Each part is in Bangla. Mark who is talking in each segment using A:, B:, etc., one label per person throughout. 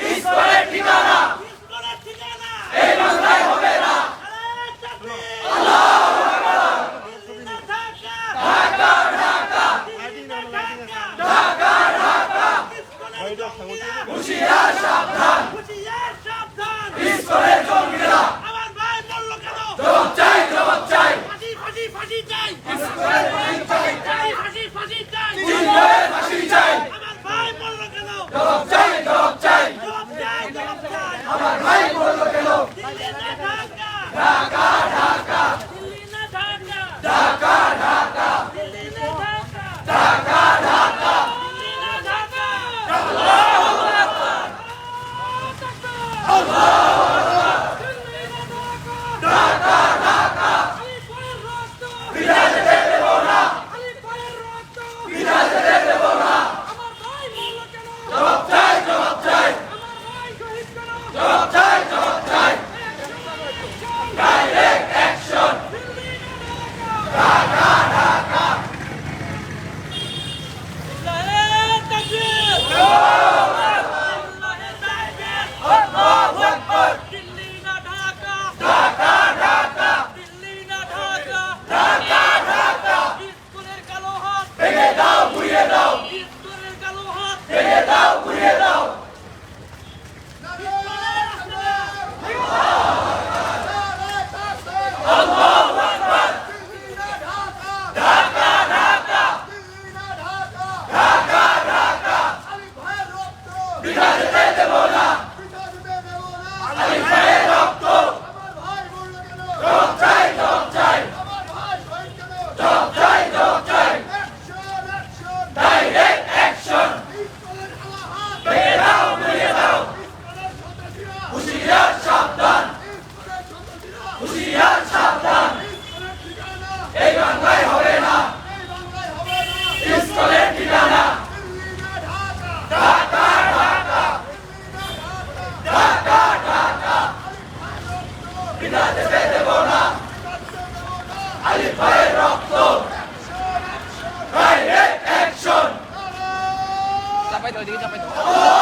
A: পিস্তলের ঠিকানা เ这个怎ยว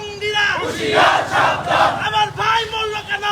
A: জঙ্গিরা আমার ভাই মরল কেন?